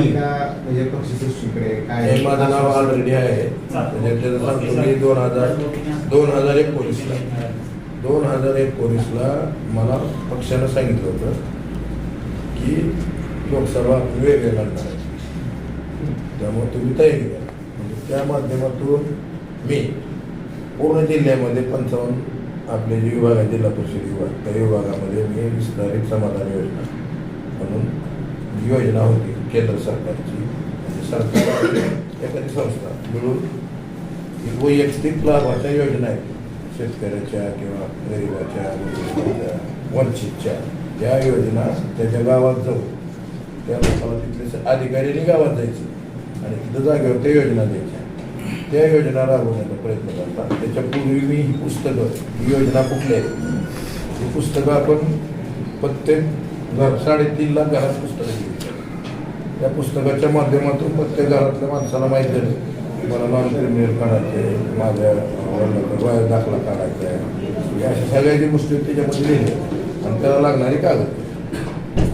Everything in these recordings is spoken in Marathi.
म्हणजे हे माझं नाव ऑलरेडी आहे. म्हणजे त्याचं सांगतो मी दोन हजार दोन हजार एकोणीसला दोन हजार एकोणीसला मला पक्षानं सांगितलं होतं की लोकसभा वेगळे लढणार आहे. त्यामुळे तुम्ही तयारी करा. म्हणजे त्या माध्यमातून मी पूर्ण जिल्ह्यामध्ये पंचावन्न आपले जे विभाग आहे जिल्हा परिषद विभाग त्या विभागामध्ये मी विस्तारित समाधान योजना म्हणून योजना होती. केंद्र सरकारची आणि सरकार एखादी संस्था मिळून वैयक्तिक लाभाच्या योजना आहेत. शेतकऱ्याच्या किंवा गरिबाच्या वंचितच्या या योजना त्याच्या गावात जाऊ त्या लोकांना तिथले अधिकारीने अधिकाऱ्यांनी गावात जायचं आणि तिथं जागेवर त्या योजना द्यायच्या. त्या योजना राबवण्याचा प्रयत्न करतात त्याच्यापूर्वी मी ही पुस्तकं ही योजना कुठली आहे? ही पुस्तकं आपण प्रत्येक घर साडेतीन लाख घरात पुस्तक दिली या पुस्तकाच्या माध्यमातून प्रत्येक घरातल्या माणसाला माहिती झालं मला नॉन क्रिमिनल काढायचं आहे माझ्या वय दाखला काढायचा आहे. या अशा सगळ्या ज्या गोष्टी त्याच्यामध्ये लिहिले आणि त्याला लागणारी कागद.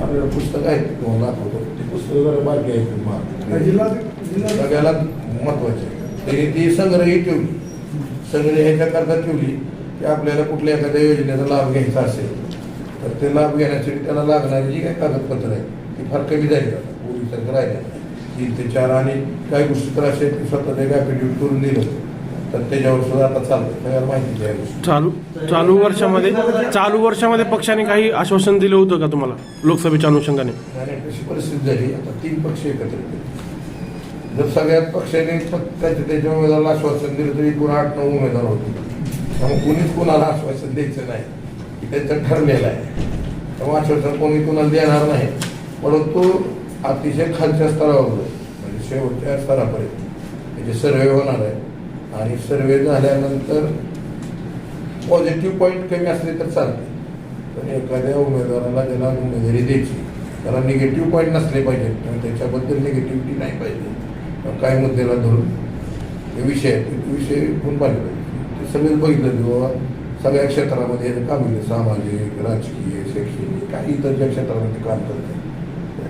आपल्याला पुस्तक आहेत तुम्हाला दाखवतो. ती पुस्तकं जरा बारकी आहेत तुम्हाला सगळ्याला महत्त्वाचे त्यांनी ती संग्रही ठेवली. संग्रह ह्याच्याकरता ठेवली की आपल्याला कुठल्या एखाद्या योजनेचा लाभ घ्यायचा असेल तर ते लाभ घेण्यासाठी त्याला लागणारी जी काही कागदपत्र आहे ती फार कमी झाली आता पूर्वीसारखं राहिलं. तीन ते चार आणि काही गोष्टी तर अशा की स्वतः ते ॲफिडेविट करून दिलं. तर त्याच्यावर सुद्धा आता चालतं सगळ्याला माहिती आहे चालू चालू वर्षामध्ये चालू वर्षामध्ये पक्षाने काही आश्वासन दिलं होतं का तुम्हाला? लोकसभेच्या अनुषंगाने? आणि कशी परिस्थिती झाली. आता तीन पक्ष एकत्र जर सगळ्यात पक्षाने फक्त त्याच्या त्याच्या उमेदवाराला आश्वासन दिलं तरी एकूण आठ नऊ उमेदवार होते? त्यामुळे कुणीच कुणाला आश्वासन द्यायचं नाही. की त्यांचं ठरलेलं आहे. त्यामुळे आश्वासन कोणी कुणाला देणार नाही. परंतु अतिशय खालच्या स्तरावर म्हणजे शेवटच्या स्तरापर्यंत. म्हणजे सर्वे होणार आहे. आणि सर्वे झाल्यानंतर पॉझिटिव्ह पॉईंट कमी असले तर चालते. पण एखाद्या उमेदवाराला ज्याला उमेदवारी द्यायची. त्याला निगेटिव्ह पॉईंट नसले पाहिजेत किंवा त्याच्याबद्दल निगेटिव्हिटी नाही पाहिजे. काय मुद्द्याला धरून? हे विषय आहेत ते विषय गुण पाहिले पाहिजे. ते सगळेच बघितलं की बाबा सगळ्या क्षेत्रामध्ये काम केलं सामाजिक राजकीय शैक्षणिक काही इतर ज्या क्षेत्रामध्ये काम करते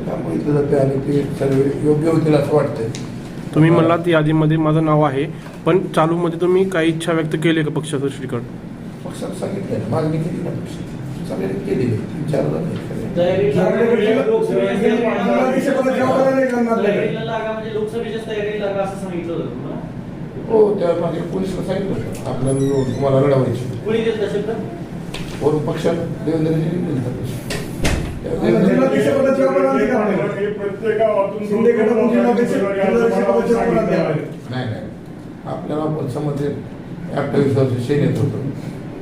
काम बघितलं जाते आणि ते सर्व योग्य होतील असं वाटतंय. तुम्ही म्हणलात यादीमध्ये माझं नाव आहे पण चालूमध्ये तुम्ही काही इच्छा व्यक्त केली का पक्षदृष्टीकडे पक्षाला सांगितलं ना, मागणी केली ना पक्ष सगळ्यांनी केली. विचारलं नाही सगळ्यांनी. तयारी तयारीला लागा लोकसभेच्याच तयारीला लागा असं सांगितलं होतं तुम्हाला हो त्या मागे पोलिसला सांगितलं होतं. आपल्याला निवडणूक तुम्हाला लढवायची कोणी देत असेल तर? वरून पक्षात देवेंद्रजी दिलं नाही नाही आपल्याला पक्षामध्ये अठ्ठावीस वर्ष येत होतो.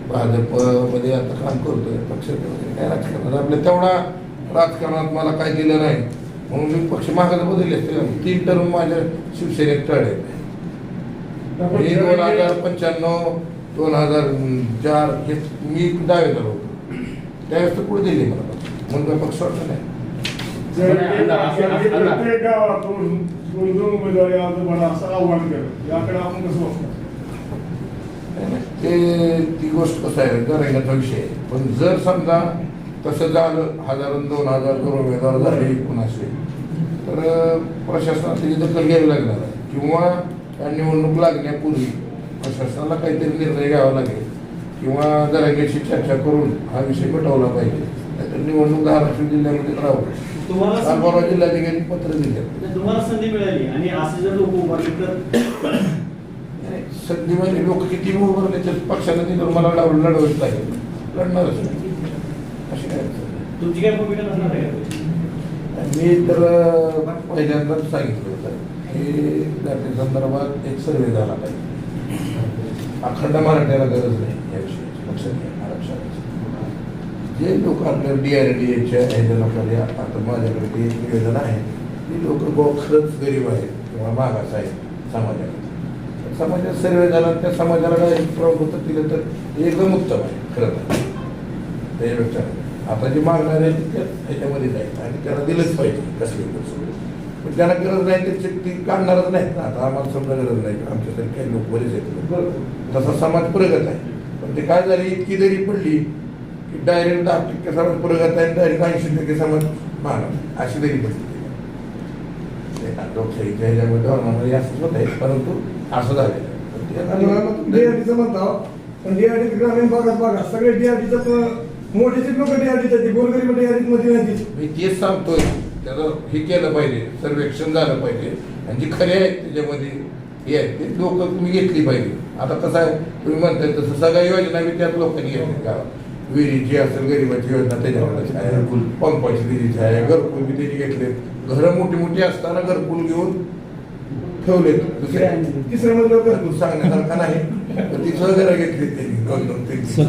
भाजपमध्ये आता काम करतोय पक्षात वगैरे काय राजकारण आपल्या तेवढा राजकारणात मला काय दिलं नाही. म्हणून मी पक्ष मागायला बदलले असते. तीन टर्म माझ्या शिवसेनेत टळले. मी दोन हजार पंच्याण्णव दोन हजार चार हे मी दावेदार होतो. त्यावेळेस तर पुढे दिली मला काय पक्ष वाटलं नाही. प्रत्येक गावातून दोन दोन उमेदवारी अर्ज भरा असं आव्हान केलं. याकडे आपण कसं बघतो? ते ती गोष्ट कसं आहे करायचा विषय आहे. पण जर समजा तसं झालं हजार दोन हजार दोन उमेदवार झाले कुणाचे तर अं, प्रशासनाला त्याची दखल घ्यावी लागणार आहे. किंवा त्या निवडणूक लागण्यापूर्वी प्रशासनाला काहीतरी निर्णय घ्यावा लागेल. किंवा जरांगेशी चर्चा करून हा विषय मिटवला पाहिजे. निवडणूक धाराशिव जिल्ह्यामध्ये राहू तुम्हाला परवा जिल्हाधिकारी पत्र दिले. तुम्हाला संधी मिळाली आणि असे जर लोक उभारले तर? संधी म्हणजे लोक किती उभारले तर पक्षाने तिथून मला लढ लढवत लागेल लढणारच नाही. अशी काय नाही. तुमची काय भूमिका नसणार आहे का? मी तर पहिल्यांदाच सांगितलं होतं की जाती संदर्भात एक सर्वे झाला पाहिजे. अखंड मराठ्याला गरज नाही या विषयाची. लक्षात घ्या आरक्षणाची जे लोक आपल्या डी आर डी एच्या ह्याच्या लोकांना आता माझ्याकडे ती एक निवेदन आहे. ती लोक गो खरंच गरीब आहेत किंवा मागास आहेत समाजात. समाजात सर्वे झाला त्या समाजाला काही प्रवृत्त दिलं तर ते एकदम उत्तम आहे खरं. त्याच्यापेक्षा आता जे मागणार आहे ते ह्याच्यामध्ये जाईल आणि त्याला दिलंच पाहिजे कसली गोष्ट पण ज्यांना गरज नाही त्याची ती काढणारच नाहीत ना. आता आम्हाला समजा गरज नाही आमच्यासाठी काही लोक बरेच आहेत. तसा समाज प्रगत आहे. पण ते काय झाली इतकी जरी पडली डायरेक्ट दहा टक्के समाज प्रगत आहे डायरेक्ट ऐंशी टक्के समाज महाग अशी जरी पडली लोकशाहीच्या ह्याच्यामध्ये धोरणामध्ये असंच होत आहे परंतु असं झालेलं. तर DRT म्हणता पण डीआरटी ग्रामीण भागात भागात सगळे डीआरटीचं मोठीचे लोक डीआरटीचे गोरगरीब डीआरटी मध्ये नाही मी तेच सांगतोय त्याचं हे केलं पाहिजे सर्वेक्षण झालं पाहिजे. आणि जी खरे आहेत त्याच्यामध्ये हे आहेत ते लोक तुम्ही घेतली पाहिजे. आता कसं आहे तुम्ही म्हणताय तसं सगळ्या योजना बी त्यात लोकांनी घेतल्या. का विहिरीची असेल गरीबाची योजना त्याच्याकडे आहे. पंपाची दिलीची आहे. घरकुल बी त्याची घेतले. घरं मोठी मोठी असताना घरकुल घेऊन ठेवले दुसऱ्या. तिसऱ्या मजल्यावर तू सांगण्यासारखं नाही. तर ती घरं घेतली त्यांनी दोन दोन तीन तीन.